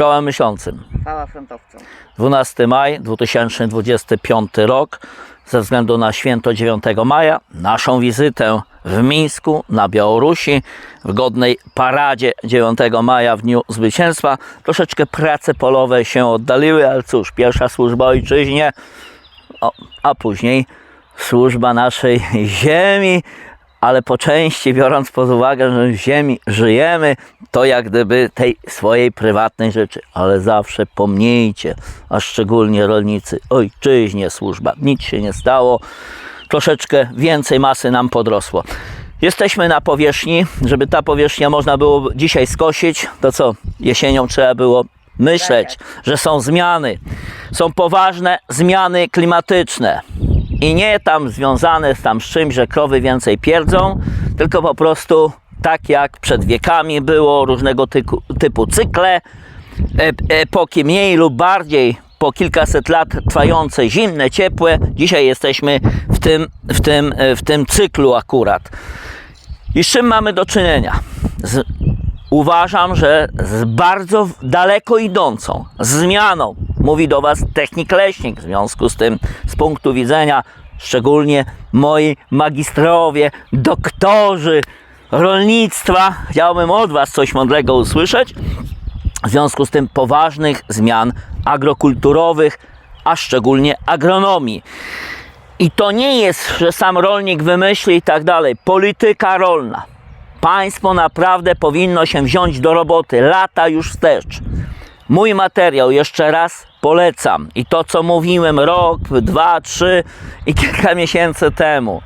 Czołem miesiącym. Chwała frontowcom. 12 maj 2025 rok. Ze względu na święto 9 maja, naszą wizytę w Mińsku na Białorusi, w godnej paradzie 9 maja w Dniu Zwycięstwa. Troszeczkę prace polowe się oddaliły, ale cóż, pierwsza służba ojczyźnie, o, a później służba naszej ziemi, ale po części biorąc pod uwagę, że w ziemi żyjemy, to jak gdyby tej swojej prywatnej rzeczy, ale zawsze pomnijcie, a szczególnie rolnicy, ojczyźnie służba, nic się nie stało, troszeczkę więcej masy nam podrosło. Jesteśmy na powierzchni, żeby ta powierzchnia można było dzisiaj skosić, to co, jesienią trzeba było myśleć, że są zmiany, są poważne zmiany klimatyczne i nie tam związane z tam z czymś, że krowy więcej pierdzą, tylko po prostu tak jak przed wiekami było, różnego typu, typu cykle, e- epoki mniej lub bardziej po kilkaset lat trwające, zimne, ciepłe. Dzisiaj jesteśmy w tym, w tym, e, w tym cyklu akurat. I z czym mamy do czynienia? Z, uważam, że z bardzo daleko idącą zmianą, mówi do Was technik leśnik, w związku z tym, z punktu widzenia szczególnie moi magistrowie, doktorzy rolnictwa, chciałbym od Was coś mądrego usłyszeć. W związku z tym poważnych zmian agrokulturowych, a szczególnie agronomii. I to nie jest, że sam rolnik wymyśli i tak dalej. Polityka rolna. Państwo naprawdę powinno się wziąć do roboty lata już wstecz. Mój materiał jeszcze raz polecam. I to, co mówiłem rok, dwa, trzy i kilka miesięcy temu.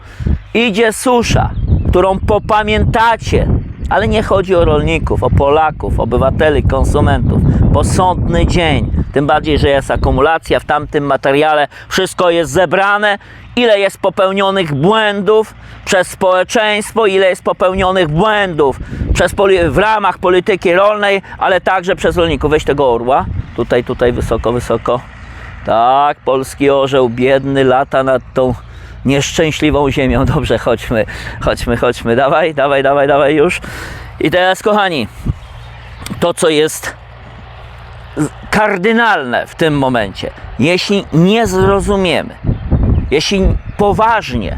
Idzie susza, którą popamiętacie, ale nie chodzi o rolników, o Polaków, obywateli, konsumentów. Posądny dzień. Tym bardziej, że jest akumulacja w tamtym materiale. Wszystko jest zebrane. Ile jest popełnionych błędów przez społeczeństwo, ile jest popełnionych błędów przez w ramach polityki rolnej, ale także przez rolników. Weź tego orła. Tutaj, tutaj, wysoko, wysoko. Tak, polski orzeł biedny lata nad tą nieszczęśliwą ziemią. Dobrze, chodźmy, chodźmy, chodźmy. Dawaj, dawaj, dawaj, dawaj już. I teraz, kochani, to co jest kardynalne w tym momencie, jeśli nie zrozumiemy, jeśli poważnie,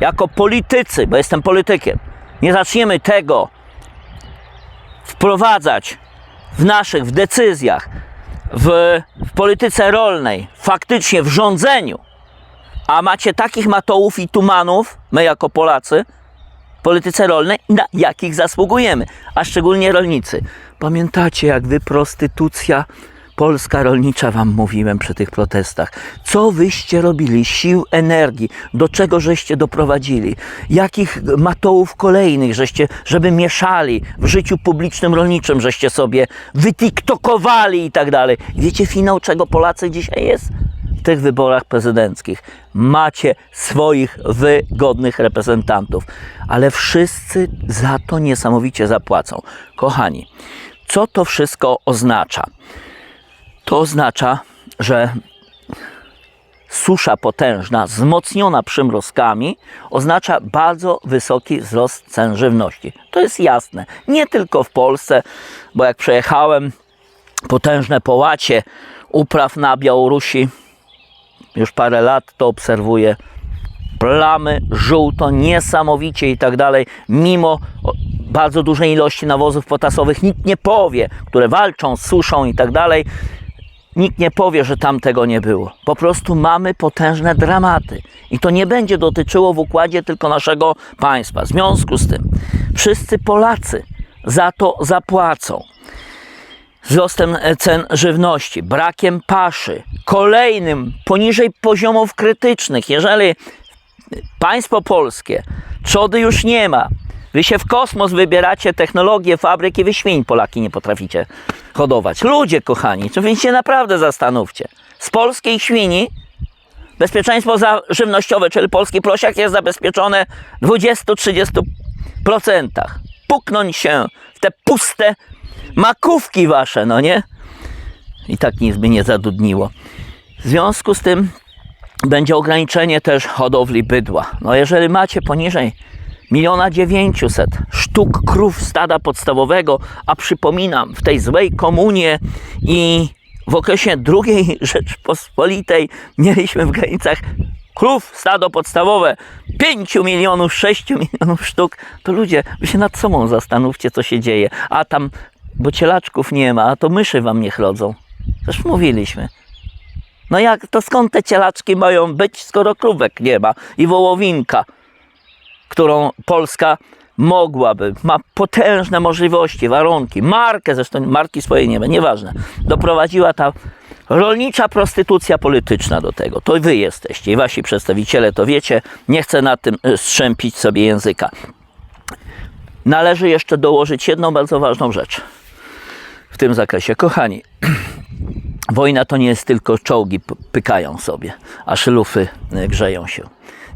jako politycy, bo jestem politykiem, nie zaczniemy tego wprowadzać w naszych, w decyzjach, w, w polityce rolnej, faktycznie w rządzeniu, a macie takich matołów i tumanów, my jako Polacy, polityce rolnej, na jakich zasługujemy, a szczególnie rolnicy. Pamiętacie, jak wy prostytucja polska rolnicza wam mówiłem przy tych protestach. Co wyście robili? Sił, energii, do czego żeście doprowadzili? Jakich matołów kolejnych żeście, żeby mieszali w życiu publicznym rolniczym, żeście sobie wytiktokowali i tak dalej. Wiecie finał, czego Polacy dzisiaj jest? w tych wyborach prezydenckich macie swoich wygodnych reprezentantów, ale wszyscy za to niesamowicie zapłacą. Kochani, co to wszystko oznacza? To oznacza, że susza potężna, wzmocniona przymrozkami, oznacza bardzo wysoki wzrost cen żywności. To jest jasne. Nie tylko w Polsce, bo jak przejechałem potężne połacie upraw na Białorusi, już parę lat to obserwuję. Plamy, żółto, niesamowicie i tak dalej. Mimo bardzo dużej ilości nawozów potasowych, nikt nie powie, które walczą z suszą i tak dalej. Nikt nie powie, że tam tego nie było. Po prostu mamy potężne dramaty. I to nie będzie dotyczyło w układzie tylko naszego państwa. W związku z tym wszyscy Polacy za to zapłacą wzrostem cen żywności, brakiem paszy, kolejnym poniżej poziomów krytycznych. Jeżeli państwo polskie trzody już nie ma, wy się w kosmos wybieracie technologię, fabryki, wy świń Polaki nie potraficie hodować. Ludzie kochani, to wy się naprawdę zastanówcie. Z polskiej świni bezpieczeństwo żywnościowe, czyli polski prosiak jest zabezpieczone w 20-30%. Puknąć się w te puste makówki wasze, no nie? I tak nic by nie zadudniło. W związku z tym będzie ograniczenie też hodowli bydła. No jeżeli macie poniżej miliona dziewięciuset sztuk krów stada podstawowego, a przypominam, w tej złej komunie i w okresie II Rzeczpospolitej mieliśmy w granicach krów stado podstawowe 5 milionów, 6 milionów sztuk, to ludzie, wy się nad sobą zastanówcie, co się dzieje. A tam, bo cielaczków nie ma, a to myszy wam nie chlodzą. Też mówiliśmy. No jak, to skąd te cielaczki mają być, skoro krówek nie ma i wołowinka, którą Polska mogłaby, ma potężne możliwości, warunki, markę, zresztą marki swojej nie ma, nieważne, doprowadziła ta rolnicza prostytucja polityczna do tego. To wy jesteście i wasi przedstawiciele to wiecie, nie chcę na tym y, strzępić sobie języka. Należy jeszcze dołożyć jedną bardzo ważną rzecz w tym zakresie. Kochani, Wojna to nie jest tylko czołgi pykają sobie, a szylufy y, grzeją się.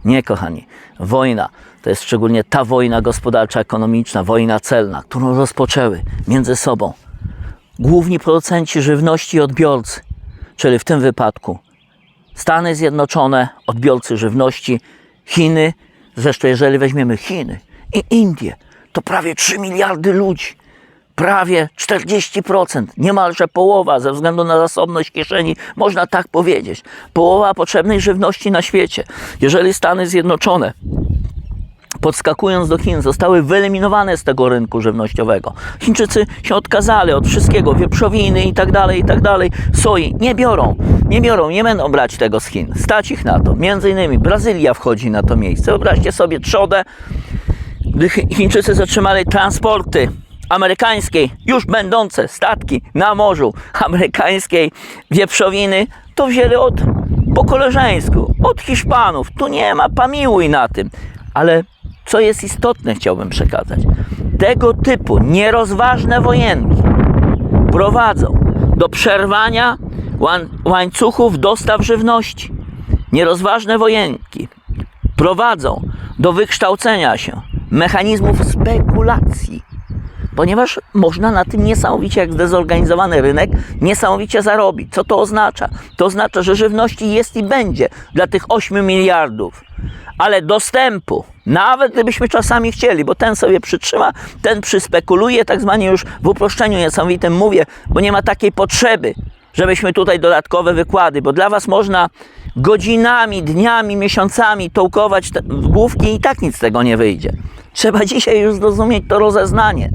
Nie, kochani. Wojna to jest szczególnie ta wojna gospodarcza, ekonomiczna, wojna celna, którą rozpoczęły między sobą główni producenci żywności i odbiorcy, czyli w tym wypadku Stany Zjednoczone, odbiorcy żywności, Chiny, zresztą jeżeli weźmiemy Chiny i Indie, to prawie 3 miliardy ludzi prawie 40%, niemalże połowa ze względu na zasobność kieszeni, można tak powiedzieć. Połowa potrzebnej żywności na świecie. Jeżeli Stany Zjednoczone podskakując do Chin, zostały wyeliminowane z tego rynku żywnościowego. Chińczycy się odkazali od wszystkiego, wieprzowiny i tak dalej, i tak dalej, soi. Nie biorą, nie biorą, nie będą brać tego z Chin. Stać ich na to. Między innymi Brazylia wchodzi na to miejsce. Wyobraźcie sobie trzodę, gdy Chi- Chińczycy zatrzymali transporty amerykańskiej, już będące statki na morzu amerykańskiej wieprzowiny, to wzięli od, po koleżeńsku, od Hiszpanów. Tu nie ma, pamiłuj na tym. Ale co jest istotne, chciałbym przekazać. Tego typu nierozważne wojenki prowadzą do przerwania łań- łańcuchów dostaw żywności. Nierozważne wojenki prowadzą do wykształcenia się mechanizmów spekulacji, ponieważ można na tym niesamowicie, jak zdezorganizowany rynek, niesamowicie zarobić. Co to oznacza? To oznacza, że żywności jest i będzie dla tych 8 miliardów, ale dostępu, nawet gdybyśmy czasami chcieli, bo ten sobie przytrzyma, ten przyspekuluje, tak zwanie już w uproszczeniu niesamowitym mówię, bo nie ma takiej potrzeby, żebyśmy tutaj dodatkowe wykłady, bo dla Was można godzinami, dniami, miesiącami tołkować główki i tak nic z tego nie wyjdzie. Trzeba dzisiaj już zrozumieć to rozeznanie.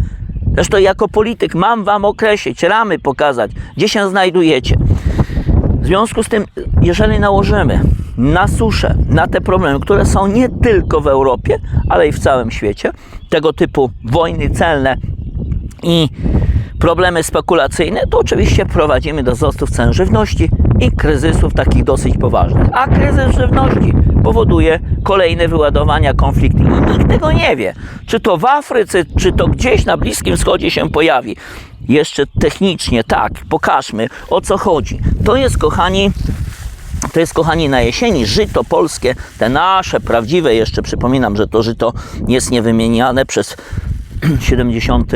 Zresztą jako polityk mam Wam określić, ramy pokazać, gdzie się znajdujecie. W związku z tym, jeżeli nałożymy na suszę, na te problemy, które są nie tylko w Europie, ale i w całym świecie, tego typu wojny celne i problemy spekulacyjne, to oczywiście prowadzimy do wzrostów cen żywności i kryzysów takich dosyć poważnych. A kryzys żywności powoduje kolejne wyładowania, konflikty i nikt tego nie wie. Czy to w Afryce, czy to gdzieś na Bliskim Wschodzie się pojawi. Jeszcze technicznie, tak, pokażmy o co chodzi. To jest, kochani, to jest, kochani, na jesieni żyto polskie, te nasze, prawdziwe, jeszcze przypominam, że to żyto jest niewymieniane przez 70,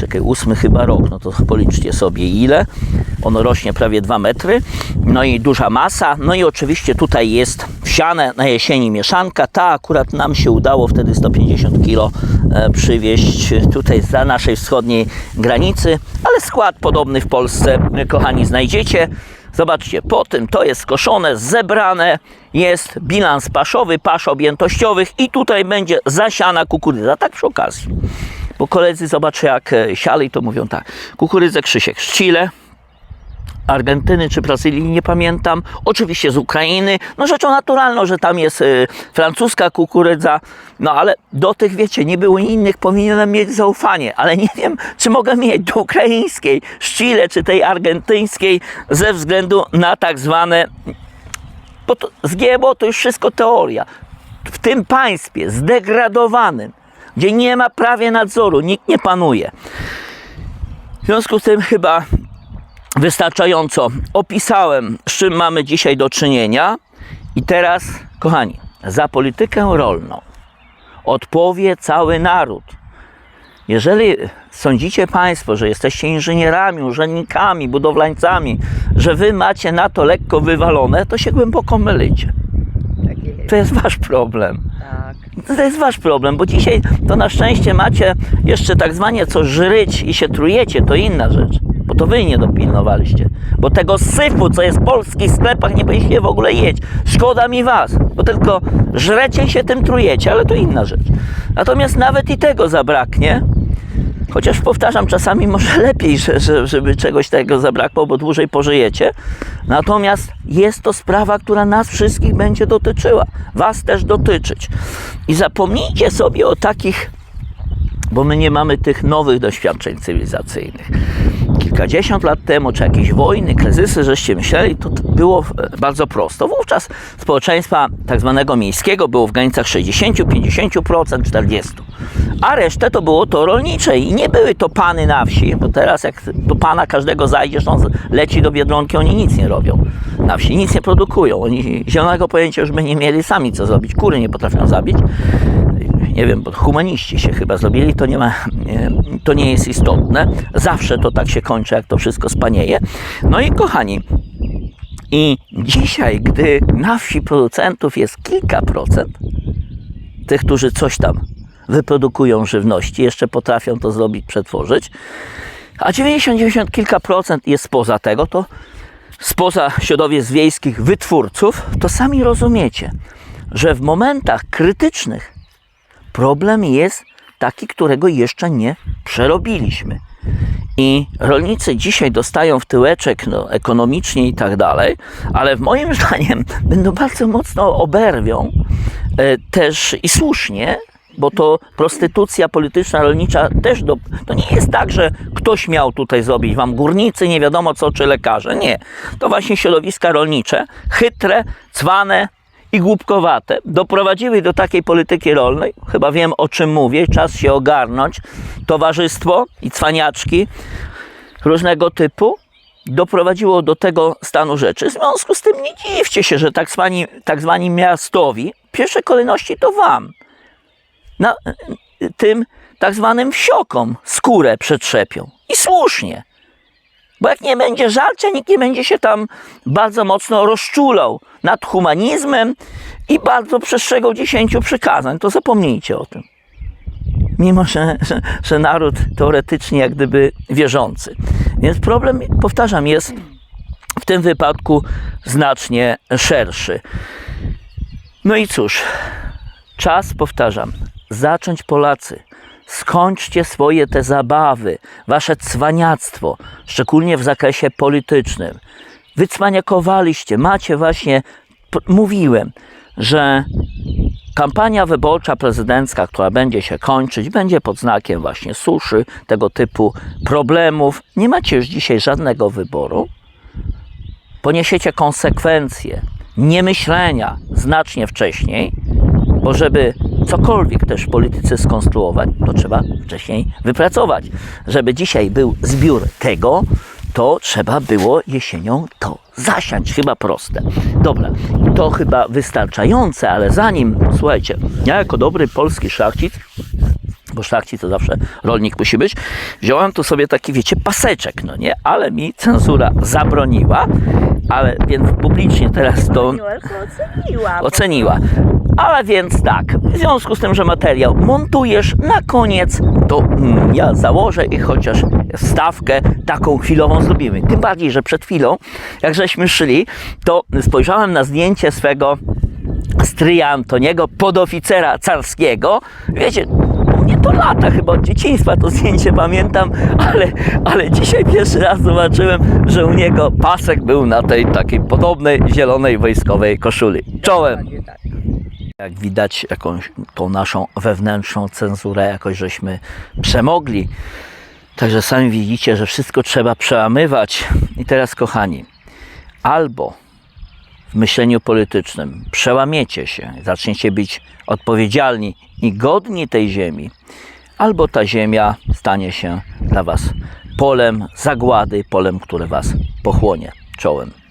czekaj, 8 chyba rok, no to policzcie sobie ile. Ono rośnie prawie 2 metry, no i duża masa, no i oczywiście tutaj jest wsiane na jesieni mieszanka, ta akurat nam się udało wtedy 150 kg e, przywieźć tutaj za naszej wschodniej granicy, ale skład podobny w Polsce, e, kochani, znajdziecie. Zobaczcie, po tym to jest skoszone, zebrane, jest bilans paszowy, pasz objętościowych i tutaj będzie zasiana kukurydza, tak przy okazji. Bo koledzy zobaczę jak e, siali, to mówią tak, kukurydzę Krzysiek z Chile, Argentyny czy Brazylii, nie pamiętam. Oczywiście z Ukrainy. No rzeczą naturalną, że tam jest y, francuska kukurydza. No ale do tych, wiecie, nie było innych, powinienem mieć zaufanie. Ale nie wiem, czy mogę mieć do ukraińskiej, z Chile czy tej argentyńskiej ze względu na tak zwane... Bo to, z GMO to już wszystko teoria. W tym państwie zdegradowanym, gdzie nie ma prawie nadzoru, nikt nie panuje. W związku z tym chyba wystarczająco opisałem, z czym mamy dzisiaj do czynienia. I teraz, kochani, za politykę rolną odpowie cały naród. Jeżeli sądzicie Państwo, że jesteście inżynierami, urzędnikami, budowlańcami, że Wy macie na to lekko wywalone, to się głęboko mylicie. Tak. To jest Wasz problem. Tak. to jest wasz problem, bo dzisiaj to na szczęście macie jeszcze tak zwanie co żryć i się trujecie, to inna rzecz. Bo to wy nie dopilnowaliście. Bo tego syfu, co jest w polskich sklepach, nie będziecie w ogóle jeść. Szkoda mi was, bo tylko żrecie się tym trujecie, ale to inna rzecz. Natomiast nawet i tego zabraknie, Chociaż powtarzam, czasami może lepiej, że, że, żeby czegoś takiego zabrakło, bo dłużej pożyjecie. Natomiast jest to sprawa, która nas wszystkich będzie dotyczyła, Was też dotyczyć. I zapomnijcie sobie o takich, bo my nie mamy tych nowych doświadczeń cywilizacyjnych. Kilkadziesiąt lat temu, czy jakieś wojny, kryzysy, żeście myśleli, to było e, bardzo prosto. Wówczas społeczeństwa tak zwanego miejskiego było w granicach 60, 50%, 40%. A resztę to było to rolnicze i nie były to pany na wsi, bo teraz jak do pana każdego zajdziesz, on leci do Biedronki, oni nic nie robią. Na wsi nic nie produkują. Oni zielonego pojęcia już by nie mieli sami co zrobić. Kury nie potrafią zabić nie wiem, bo humaniści się chyba zrobili, to nie ma, to nie jest istotne. Zawsze to tak się kończy, jak to wszystko spanieje. No i kochani, i dzisiaj, gdy na wsi producentów jest kilka procent, tych, którzy coś tam wyprodukują żywności, jeszcze potrafią to zrobić, przetworzyć, a 90, 90 kilka procent jest spoza tego, to spoza środowisk wiejskich wytwórców, to sami rozumiecie, że w momentach krytycznych Problem jest taki, którego jeszcze nie przerobiliśmy. I rolnicy dzisiaj dostają w tyłeczek no, ekonomicznie i tak dalej, ale w moim zdaniem będą bardzo mocno oberwią e, też i słusznie, bo to prostytucja polityczna, rolnicza też do, to nie jest tak, że ktoś miał tutaj zrobić wam górnicy, nie wiadomo co, czy lekarze. Nie. To właśnie środowiska rolnicze, chytre, cwane, i głupkowate doprowadziły do takiej polityki rolnej, chyba wiem o czym mówię, czas się ogarnąć, towarzystwo i cwaniaczki różnego typu doprowadziło do tego stanu rzeczy. W związku z tym nie dziwcie się, że tak zwani, tak zwani miastowi w pierwszej kolejności to wam, na, tym tak zwanym wsiokom skórę przetrzepią. I słusznie. Bo jak nie będzie żarcia, nikt nie będzie się tam bardzo mocno rozczulał nad humanizmem i bardzo przestrzegał dziesięciu przykazań. To zapomnijcie o tym. Mimo, że, że, że naród teoretycznie jak gdyby wierzący. Więc problem, powtarzam, jest w tym wypadku znacznie szerszy. No i cóż, czas, powtarzam, zacząć Polacy skończcie swoje te zabawy, wasze cwaniactwo, szczególnie w zakresie politycznym. Wycwaniakowaliście, macie właśnie, mówiłem, że kampania wyborcza prezydencka, która będzie się kończyć, będzie pod znakiem właśnie suszy, tego typu problemów. Nie macie już dzisiaj żadnego wyboru. Poniesiecie konsekwencje niemyślenia znacznie wcześniej, bo żeby cokolwiek też w polityce skonstruować, to trzeba wcześniej wypracować. Żeby dzisiaj był zbiór tego, to trzeba było jesienią to zasiąść. Chyba proste. Dobra, to chyba wystarczające, ale zanim, słuchajcie, ja jako dobry polski szlachcic, bo szlachcic to zawsze rolnik musi być, wziąłem tu sobie taki, wiecie, paseczek, no nie? Ale mi cenzura zabroniła, ale więc publicznie teraz to oceniła. oceniła. Ale więc tak, w związku z tym, że materiał montujesz na koniec, to mm, ja założę i chociaż stawkę taką chwilową zrobimy. Tym bardziej, że przed chwilą, jak żeśmy szli, to spojrzałem na zdjęcie swego stryja Antoniego, podoficera carskiego. Wiecie, u mnie to lata chyba od dzieciństwa to zdjęcie pamiętam, ale, ale dzisiaj pierwszy raz zobaczyłem, że u niego pasek był na tej takiej podobnej zielonej wojskowej koszuli. Czołem! Jak widać, jakąś tą naszą wewnętrzną cenzurę jakoś żeśmy przemogli. Także sami widzicie, że wszystko trzeba przełamywać. I teraz, kochani, albo w myśleniu politycznym przełamiecie się, zaczniecie być odpowiedzialni i godni tej ziemi, albo ta ziemia stanie się dla Was polem zagłady, polem, które Was pochłonie czołem.